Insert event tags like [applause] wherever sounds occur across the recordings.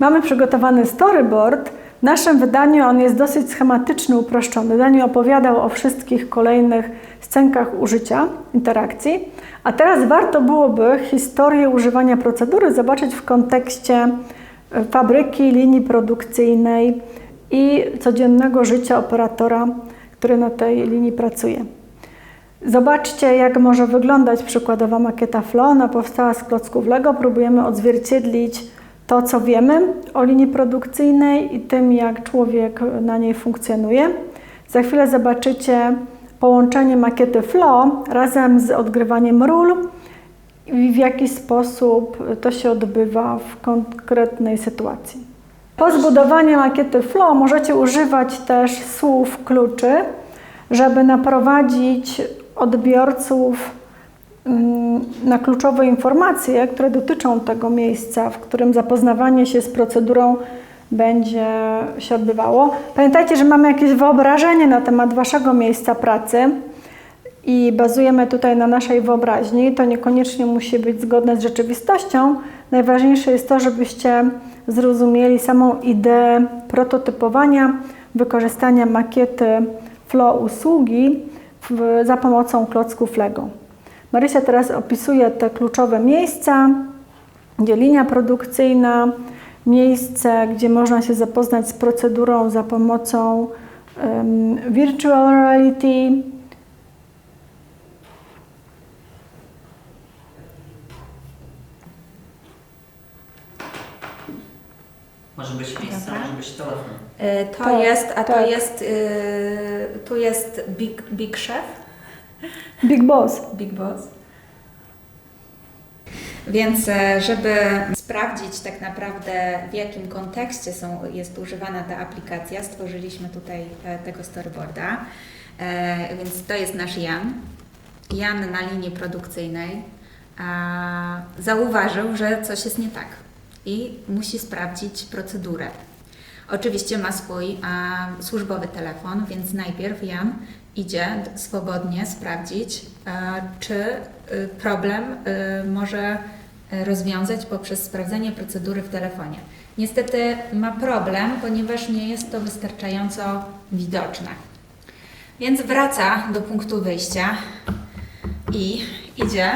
Mamy przygotowany storyboard. W naszym wydaniu on jest dosyć schematyczny, uproszczony. Daniel opowiadał o wszystkich kolejnych scenkach użycia, interakcji. A teraz warto byłoby historię używania procedury zobaczyć w kontekście e, fabryki, linii produkcyjnej i codziennego życia operatora, który na tej linii pracuje. Zobaczcie, jak może wyglądać przykładowa makieta Flow. Ona powstała z klocków Lego. Próbujemy odzwierciedlić to, co wiemy o linii produkcyjnej i tym, jak człowiek na niej funkcjonuje. Za chwilę zobaczycie połączenie makiety Flow razem z odgrywaniem ról i w jaki sposób to się odbywa w konkretnej sytuacji. Po zbudowaniu makiety Flow możecie używać też słów kluczy, żeby naprowadzić odbiorców na kluczowe informacje, które dotyczą tego miejsca, w którym zapoznawanie się z procedurą będzie się odbywało. Pamiętajcie, że mamy jakieś wyobrażenie na temat Waszego miejsca pracy i bazujemy tutaj na naszej wyobraźni. To niekoniecznie musi być zgodne z rzeczywistością. Najważniejsze jest to, żebyście zrozumieli samą ideę prototypowania, wykorzystania makiety flow usługi w, za pomocą klocków Lego. Marysia teraz opisuje te kluczowe miejsca, gdzie linia produkcyjna, miejsce, gdzie można się zapoznać z procedurą za pomocą um, virtual reality. Może być miejsce, Dobra. może być telefon. E, To Tak, jest, a to tak. jest, y, tu jest Big, big Chef, Big Boss. Big Boss. Więc e, żeby sprawdzić tak naprawdę w jakim kontekście są, jest używana ta aplikacja, stworzyliśmy tutaj e, tego storyboarda. E, Więc to jest nasz Jan. Jan na linii produkcyjnej zauważył, że coś jest nie tak i musi sprawdzić procedurę. Oczywiście ma swój a, służbowy telefon, więc najpierw Jan idzie swobodnie sprawdzić, a, czy y, problem y, może y, rozwiązać poprzez sprawdzenie procedury w telefonie. Niestety ma problem, ponieważ nie jest to wystarczająco widoczne. Więc wraca do punktu wyjścia i idzie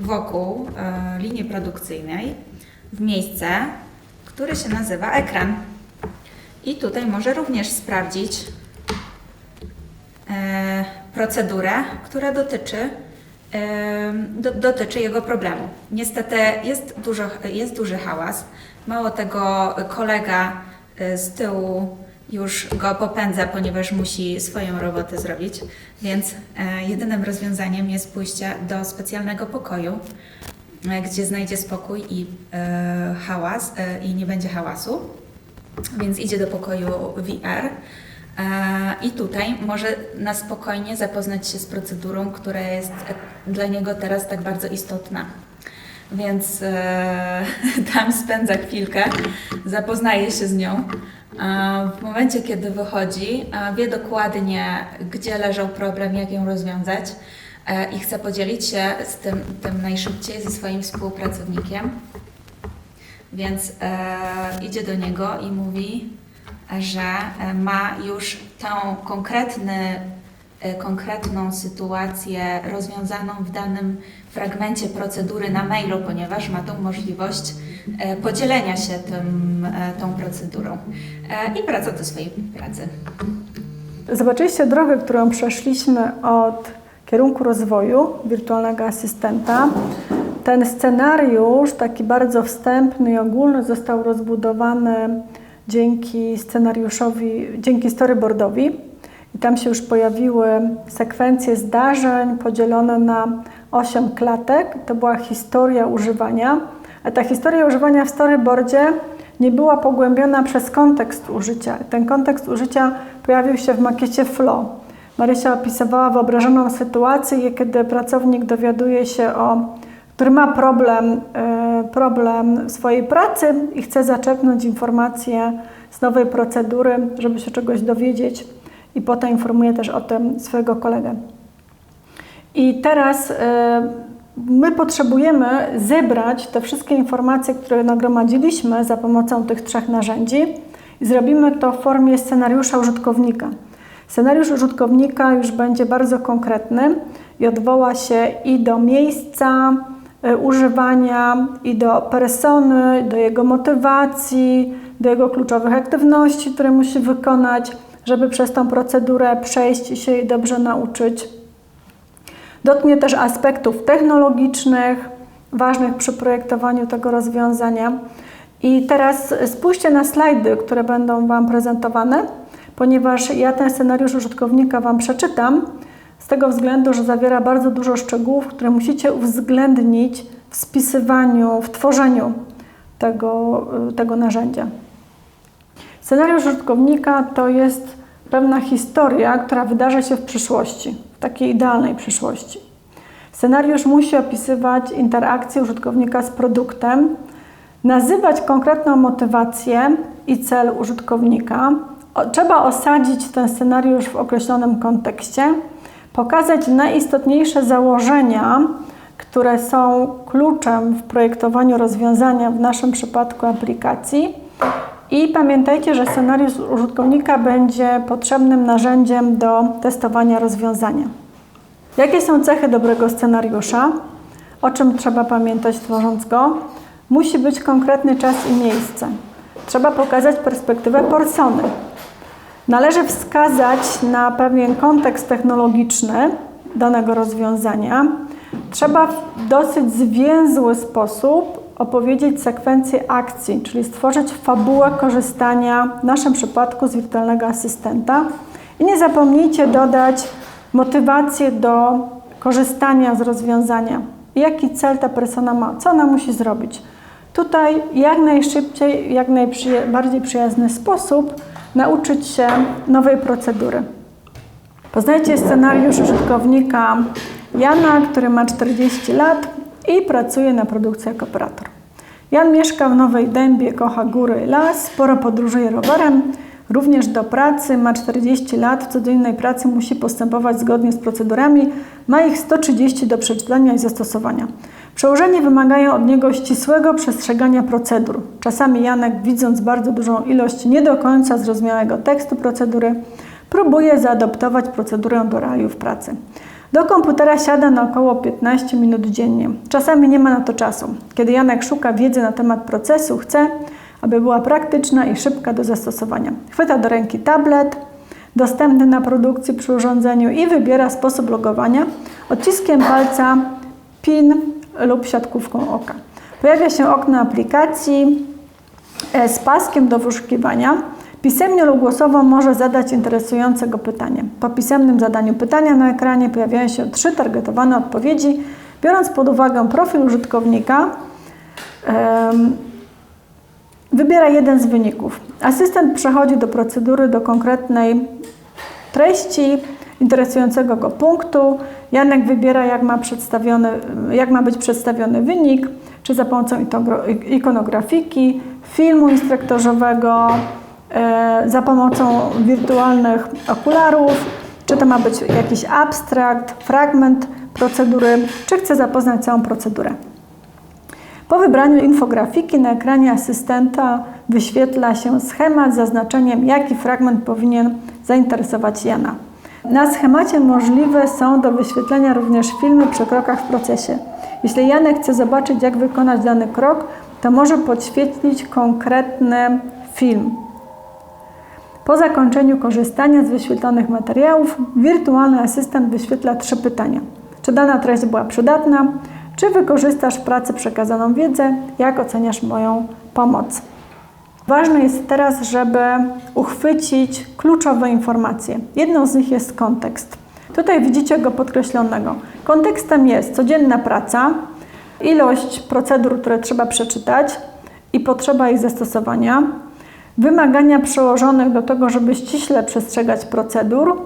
wokół e, linii produkcyjnej w miejsce, które się nazywa ekran. I tutaj może również sprawdzić e, procedurę, która dotyczy, e, do, dotyczy jego problemu. Niestety jest, dużo, jest duży hałas. Mało tego, kolega e, z tyłu już go popędza, ponieważ musi swoją robotę zrobić, więc e, jedynym rozwiązaniem jest pójście do specjalnego pokoju, e, gdzie znajdzie spokój i e, hałas e, i nie będzie hałasu. Więc idzie do pokoju VR e, i tutaj może na spokojnie zapoznać się z procedurą, która jest e, dla niego teraz tak bardzo istotna. Więc e, [laughs] tam spędza chwilkę, zapoznaje się z nią. A w momencie, kiedy wychodzi, wie dokładnie, gdzie leżał problem, jak ją rozwiązać e, i chce podzielić się z tym, tym najszybciej ze swoim współpracownikiem. Więc e, idzie do niego i mówi, że e, ma już tą e, konkretną sytuację rozwiązaną w danym fragmencie procedury na mailu, ponieważ ma tą możliwość e, podzielenia się tym, tą procedurą i wraca do swojej pracy. Zobaczyliście drogę, którą przeszliśmy od kierunku rozwoju wirtualnego asystenta. Ten scenariusz, taki bardzo wstępny i ogólny, został rozbudowany dzięki scenariuszowi, dzięki storyboardowi. I tam się już pojawiły sekwencje zdarzeń podzielone na 8 klatek. To była historia używania. A ta historia używania w storyboardzie nie była pogłębiona przez kontekst użycia. Ten kontekst użycia pojawił się w makiecie Flow. Marysia opisywała wyobrażoną sytuację, kiedy pracownik dowiaduje się o, który ma problem, e, problem w swojej pracy i chce zaczerpnąć informacje z nowej procedury, żeby się czegoś dowiedzieć i potem informuje też o tym swojego kolegę. I teraz e, my potrzebujemy zebrać te wszystkie informacje, które nagromadziliśmy za pomocą tych trzech narzędzi i zrobimy to w formie scenariusza użytkownika. Scenariusz użytkownika już będzie bardzo konkretny i odwoła się i do miejsca używania, i do persony, do jego motywacji, do jego kluczowych aktywności, które musi wykonać, żeby przez tą procedurę przejść i się jej dobrze nauczyć. Dotknie też aspektów technologicznych, ważnych przy projektowaniu tego rozwiązania. I teraz spójrzcie na slajdy, które będą Wam prezentowane, ponieważ ja ten scenariusz użytkownika Wam przeczytam, z tego względu, że zawiera bardzo dużo szczegółów, które musicie uwzględnić w spisywaniu, w tworzeniu tego, tego narzędzia. Scenariusz użytkownika to jest pewna historia, która wydarzy się w przyszłości, w takiej idealnej przyszłości. Scenariusz musi opisywać interakcję użytkownika z produktem, nazywać konkretną motywację i cel użytkownika. Trzeba osadzić ten scenariusz w określonym kontekście, pokazać najistotniejsze założenia, które są kluczem w projektowaniu rozwiązania, w naszym przypadku aplikacji. I pamiętajcie, że scenariusz użytkownika będzie potrzebnym narzędziem do testowania rozwiązania. Jakie są cechy dobrego scenariusza? O czym trzeba pamiętać tworząc go? Musi być konkretny czas i miejsce. Trzeba pokazać perspektywę persony. Należy wskazać na pewien kontekst technologiczny danego rozwiązania. Trzeba w dosyć zwięzły sposób opowiedzieć sekwencję akcji, czyli stworzyć fabułę korzystania, w naszym przypadku z wirtualnego asystenta. I nie zapomnijcie dodać motywację do korzystania z rozwiązania. Jaki cel ta persona ma, co ona musi zrobić. Tutaj jak najszybciej, jak najbardziej przyjazny sposób nauczyć się nowej procedury. Poznajcie scenariusz użytkownika Jana, który ma 40 lat i pracuje na produkcji jako operator. Jan mieszka w Nowej Dębie, kocha góry i las, sporo podróżuje rowerem, również do pracy, ma 40 lat, w codziennej pracy musi postępować zgodnie z procedurami, ma ich 130 do przeczytania i zastosowania. Przełożenie wymagają od niego ścisłego przestrzegania procedur. Czasami Janek, widząc bardzo dużą ilość nie do końca zrozumiałego tekstu procedury, próbuje zaadoptować procedurę do realiów pracy. Do komputera siada na około 15 minut dziennie. Czasami nie ma na to czasu. Kiedy Janek szuka wiedzy na temat procesu, chce, aby była praktyczna i szybka do zastosowania. Chwyta do ręki tablet, dostępny na produkcji przy urządzeniu i wybiera sposób logowania odciskiem palca, PIN lub siatkówką oka. Pojawia się okno aplikacji e, z paskiem do wyszukiwania. Pisemnie lub głosowo może zadać interesujące go pytanie. Po pisemnym zadaniu pytania na ekranie pojawiają się trzy targetowane odpowiedzi. Biorąc pod uwagę profil użytkownika, wybiera jeden z wyników. Asystent przechodzi do procedury do konkretnej treści interesującego go punktu. Janek wybiera, jak ma, przedstawiony, jak ma być przedstawiony wynik, czy za pomocą ikonografiki, filmu instruktorzowego, e, za pomocą wirtualnych okularów, czy to ma być jakiś abstrakt, fragment procedury, czy chce zapoznać całą procedurę. Po wybraniu infografiki na ekranie asystenta wyświetla się schemat z zaznaczeniem, jaki fragment powinien zainteresować Jana. Na schemacie możliwe są do wyświetlenia również filmy przy krokach w procesie. Jeśli Janek chce zobaczyć, jak wykonać dany krok, to może podświetlić konkretny film. Po zakończeniu korzystania z wyświetlonych materiałów, wirtualny asystent wyświetla trzy pytania. Czy dana treść była przydatna? Czy wykorzystasz w pracy przekazaną wiedzę? Jak oceniasz moją pomoc? Ważne jest teraz, żeby uchwycić kluczowe informacje. Jedną z nich jest kontekst. Tutaj widzicie go podkreślonego. Kontekstem jest codzienna praca, ilość procedur, które trzeba przeczytać i potrzeba ich zastosowania, wymagania przełożonych do tego, żeby ściśle przestrzegać procedur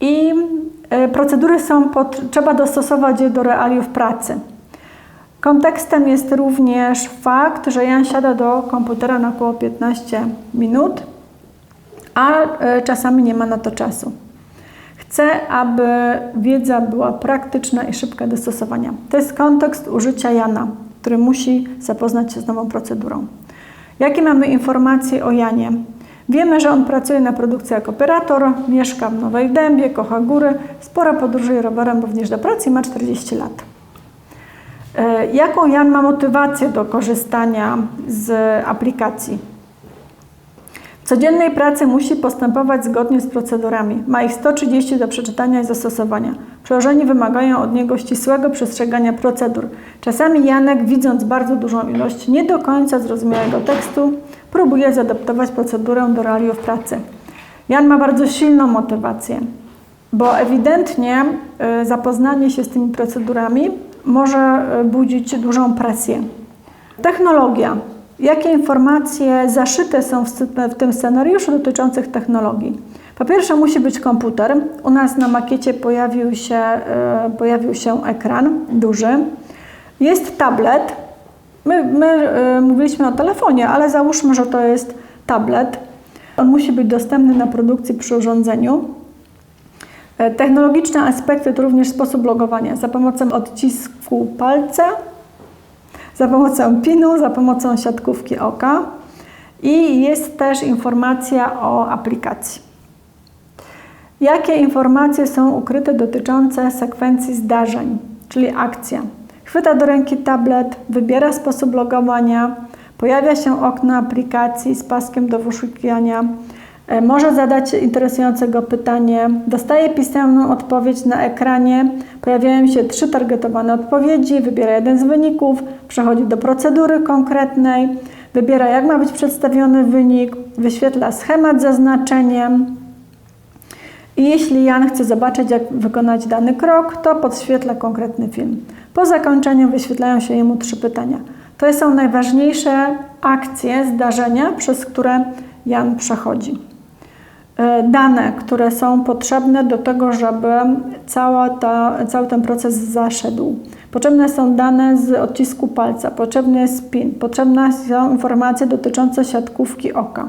i e, procedury są, pod, trzeba dostosować je do realiów pracy. Kontekstem jest również fakt, że Jan siada do komputera na około 15 minut, a e, czasami nie ma na to czasu. Chcę, aby wiedza była praktyczna i szybka do stosowania. To jest kontekst użycia Jana, który musi zapoznać się z nową procedurą. Jakie mamy informacje o Janie? Wiemy, że on pracuje na produkcji jako operator, mieszka w Nowej Dębie, kocha góry, sporo podróżuje rowerem również do pracy i ma 40 lat. E, Jaką Jan ma motywację do korzystania z aplikacji? W codziennej pracy musi postępować zgodnie z procedurami. Ma ich 130 do przeczytania i zastosowania. Przełożeni wymagają od niego ścisłego przestrzegania procedur. Czasami Janek, widząc bardzo dużą ilość nie do końca zrozumiałego tekstu, próbuje zaadaptować procedurę do realiów pracy. Jan ma bardzo silną motywację, bo ewidentnie y, zapoznanie się z tymi procedurami może y, budzić dużą presję. Technologia. Jakie informacje zaszyte są w tym scenariuszu dotyczących technologii? Po pierwsze musi być komputer. U nas na makiecie pojawił się, e, pojawił się ekran duży. Jest tablet. My, my e, mówiliśmy o telefonie, ale załóżmy, że to jest tablet. On musi być dostępny na produkcji przy urządzeniu. E, Technologiczne aspekty to również sposób logowania za pomocą odcisku palca, za pomocą PIN-u, za pomocą siatkówki oka i jest też informacja o aplikacji. Jakie informacje są ukryte dotyczące sekwencji zdarzeń, czyli akcja? Chwyta do ręki tablet, wybiera sposób logowania, pojawia się okno aplikacji z paskiem do wyszukiwania, może zadać interesujące go pytanie, dostaje pisemną odpowiedź na ekranie, pojawiają się trzy targetowane odpowiedzi, wybiera jeden z wyników, przechodzi do procedury konkretnej, wybiera jak ma być przedstawiony wynik, wyświetla schemat zaznaczeniem, i jeśli Jan chce zobaczyć, jak wykonać dany krok, to podświetla konkretny film. Po zakończeniu wyświetlają się jemu trzy pytania. To są najważniejsze akcje, zdarzenia, przez które Jan przechodzi. E, Dane, które są potrzebne do tego, żeby cała ta, cały ten proces zaszedł. Potrzebne są dane z odcisku palca, potrzebny jest PIN, potrzebne są informacje dotyczące siatkówki oka.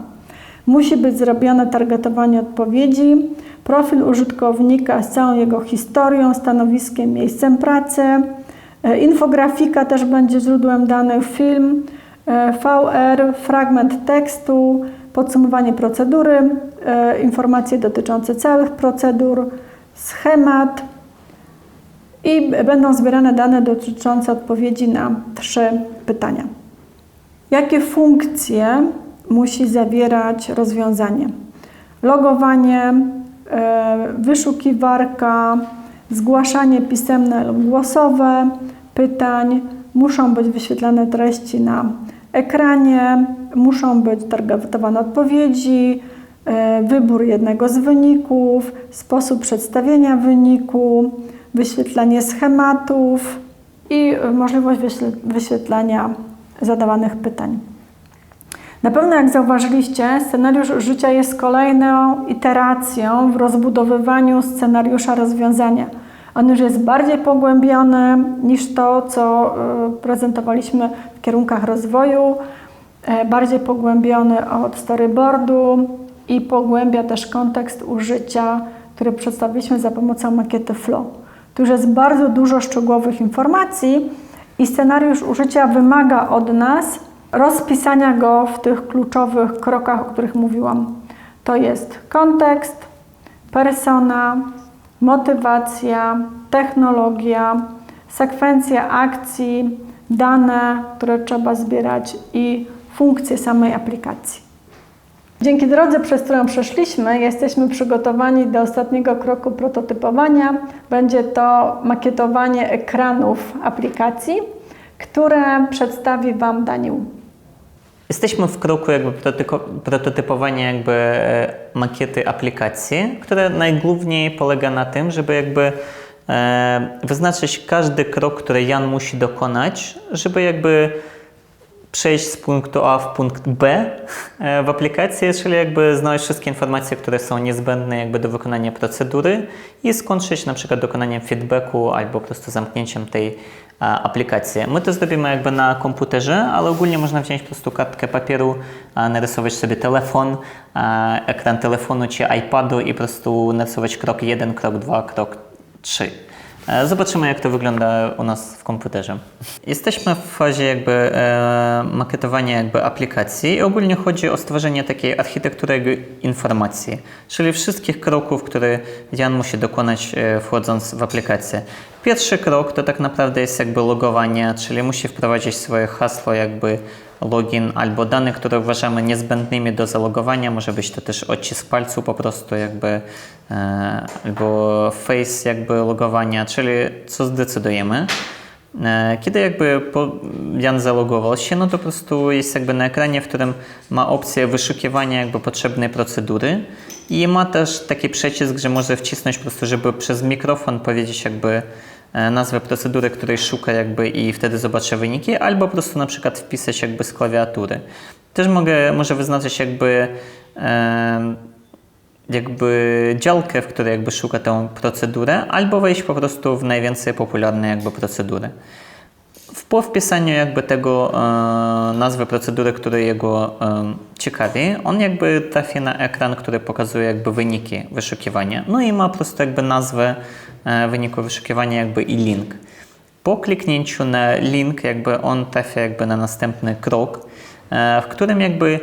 Musi być zrobione targetowanie odpowiedzi, profil użytkownika z całą jego historią, stanowiskiem, miejscem pracy. E, Infografika też będzie źródłem danych, film, e, VR, fragment tekstu, podsumowanie procedury, e, informacje dotyczące całych procedur, schemat i będą zbierane dane dotyczące odpowiedzi na trzy pytania. Jakie funkcje musi zawierać rozwiązanie? Logowanie, e, wyszukiwarka, zgłaszanie pisemne lub głosowe pytań, muszą być wyświetlane treści na ekranie, muszą być targetowane odpowiedzi, e, wybór jednego z wyników, sposób przedstawienia wyniku, wyświetlanie schematów i e, możliwość wyświetlania zadawanych pytań. Na pewno, jak zauważyliście, scenariusz życia jest kolejną iteracją w rozbudowywaniu scenariusza rozwiązania. On już jest bardziej pogłębiony niż to, co y, prezentowaliśmy w kierunkach rozwoju, e, bardziej pogłębiony od storyboardu i pogłębia też kontekst użycia, który przedstawiliśmy za pomocą makiety Flow. Tu już jest bardzo dużo szczegółowych informacji i scenariusz użycia wymaga od nas rozpisania go w tych kluczowych krokach, o których mówiłam. To jest kontekst, persona, motywacja, technologia, sekwencja akcji, dane, które trzeba zbierać i funkcje samej aplikacji. Dzięki drodze, przez którą przeszliśmy, jesteśmy przygotowani do ostatniego kroku prototypowania. Będzie to makietowanie ekranów aplikacji, które przedstawi Wam Daniel. Jesteśmy w kroku jakby prototypowania jakby e, makiety aplikacji, która najgłówniej polega na tym, żeby jakby e, wyznaczyć każdy krok, który Jan musi dokonać, żeby jakby przejść z punktu A w punkt B e, w aplikacji, czyli jakby znaleźć wszystkie informacje, które są niezbędne jakby do wykonania procedury i skończyć na przykład dokonaniem feedbacku albo po prostu zamknięciem tej a, aplikację. My to zrobimy jakby na komputerze, ale ogólnie można wziąć po prostu kartkę papieru, narysować sobie telefon, ekran telefonu czy iPadu i po prostu narysować krok 1, krok 2, krok 3. E, Zobaczymy, jak to wygląda u nas w komputerze. Jesteśmy w fazie jakby e, makietowania jakby aplikacji i ogólnie chodzi o stworzenie takiej architektury informacji, czyli wszystkich kroków, które Jan musi dokonać e, wchodząc w aplikację. Pierwszy krok to tak naprawdę jest jakby logowanie, czyli musi wprowadzić swoje hasło jakby login albo dane, które uważamy niezbędnymi do zalogowania. Może być to też odcisk palcu po prostu jakby e, albo face jakby logowania, czyli co zdecydujemy. E, Kiedy jakby Jan zalogował się, no to po prostu jest jakby na ekranie, w którym ma opcję wyszukiwania jakby potrzebnej procedury i ma też taki przycisk, że może wcisnąć po prostu, żeby przez mikrofon powiedzieć jakby nazwę procedury, której szuka jakby i wtedy zobaczy wyniki, albo po prostu na przykład wpisać jakby z klawiatury. Też mogę, może wyznaczyć jakby e, jakby działkę, w której jakby szuka tę procedurę, albo wejść po prostu w najwięcej popularne jakby procedury. Po wpisaniu jakby tego e, nazwy procedury, która jego e, ciekawi, on jakby trafi na ekran, który pokazuje jakby wyniki wyszukiwania. No i ma po prostu jakby nazwę e, wyniku wyszukiwania jakby i link. Po kliknięciu na link jakby on trafia jakby na następny krok, e, w którym jakby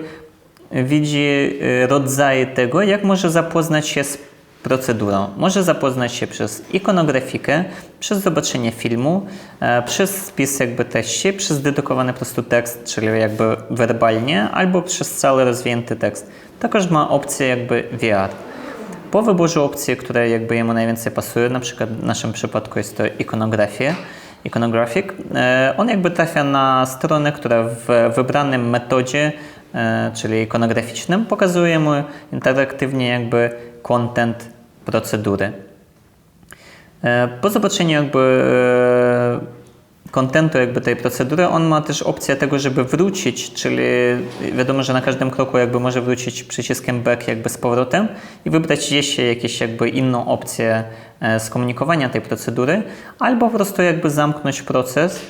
widzi e, rodzaje tego, jak może zapoznać się z procedurą. Może zapoznać się przez ikonografikę, przez zobaczenie filmu, e, przez spis jakby treści, przez dedykowany po prostu tekst, czyli jakby werbalnie, albo przez cały rozwinięty tekst. Także ma opcję jakby VR. Po wyborze opcji, które jakby jemu najwięcej pasuje, na przykład w naszym przypadku jest to ikonografia, iconographic, e, on jakby trafia na stronę, która w wybranym metodzie, e, czyli ikonograficznym, pokazuje mu interaktywnie jakby content procedury. E, Po zobaczeniu jakby e, kontentu jakby tej procedury, on ma też opcję tego, żeby wrócić, czyli wiadomo, że na każdym kroku jakby może wrócić przyciskiem back jakby z powrotem i wybrać jeśli jakieś jakby inną opcję e, skomunikowania tej procedury, albo po prostu jakby zamknąć proces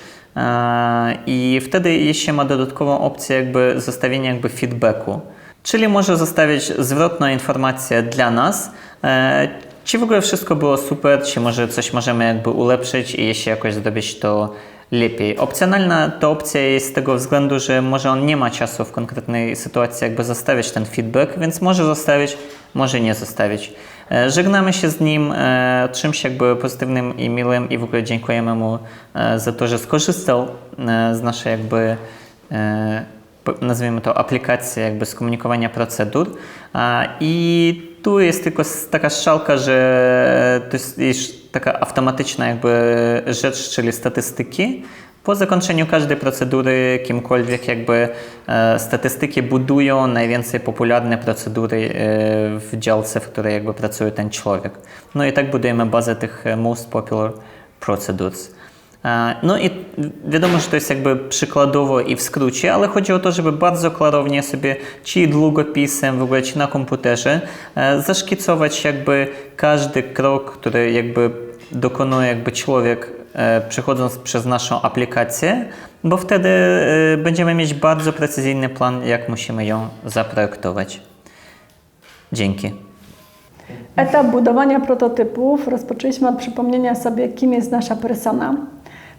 i wtedy jeśli ma dodatkową opcję jakby zostawienia jakby feedbacku, czyli może zostawić zwrotną informację dla nas, e, czy w ogóle wszystko było super, czy może coś możemy jakby ulepszyć i jeśli jakoś zrobić to lepiej. Opcjonalna to opcja jest z tego względu, że może on nie ma czasu w konkretnej sytuacji jakby zostawić ten feedback, więc może zostawić, może nie zostawić. E, Żegnamy się z nim e, czymś jakby pozytywnym i miłym i w ogóle dziękujemy mu e, za to, że skorzystał e, z naszej jakby e, nazwijmy to aplikację jakby skomunikowania procedur i tu jest tylko taka strzałka, że to jest taka automatyczna jakby rzecz, czyli statystyki. Po zakończeniu każdej procedury, kimkolwiek jakby e, statystyki budują najwięcej popularne procedury e, w działce, w której jakby pracuje ten człowiek. No i tak budujemy bazę tych e, most popular procedures. E, No i wiadomo, że to jest jakby przykładowo i w skrócie, ale chodzi o to, żeby bardzo klarownie sobie, czy długopisem, w ogóle na komputerze, e, zaszkicować jakby każdy krok, który jakby dokonuje jakby człowiek e, przechodząc przez naszą aplikację, bo wtedy będziemy mieć bardzo precyzyjny plan, jak musimy ją zaprojektować. Dzięki. Etap budowania prototypów rozpoczęliśmy od przypomnienia sobie, kim jest nasza persona.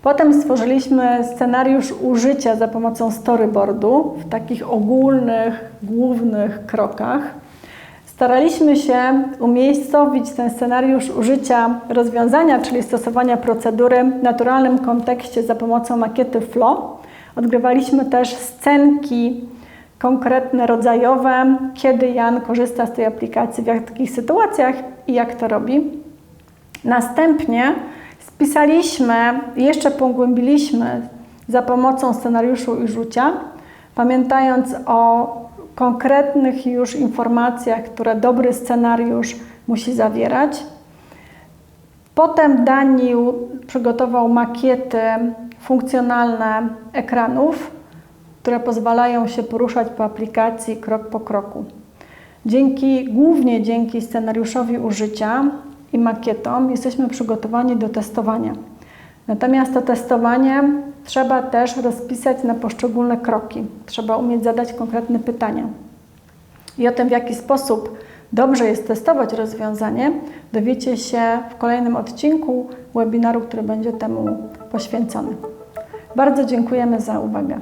Potem stworzyliśmy scenariusz użycia za pomocą storyboardu w takich ogólnych, głównych krokach. Staraliśmy się umiejscowić ten scenariusz użycia rozwiązania, czyli stosowania procedury w naturalnym kontekście za pomocą makiety Flow. Odgrywaliśmy też scenki konkretne, rodzajowe, kiedy Jan korzysta z tej aplikacji, w jakich sytuacjach i jak to robi. Następnie spisaliśmy, jeszcze pogłębiliśmy za pomocą scenariuszu i rzucia, pamiętając o konkretnych już informacjach, które dobry scenariusz musi zawierać. Potem Daniel przygotował makiety funkcjonalne ekranów, które pozwalają się poruszać po aplikacji krok po kroku. Dzięki, głównie dzięki scenariuszowi użycia i makietom jesteśmy przygotowani do testowania. Natomiast to testowanie trzeba też rozpisać na poszczególne kroki. Trzeba umieć zadać konkretne pytania. I o tym, w jaki sposób dobrze jest testować rozwiązanie, dowiecie się w kolejnym odcinku webinaru, który będzie temu poświęcony. Bardzo dziękujemy za uwagę.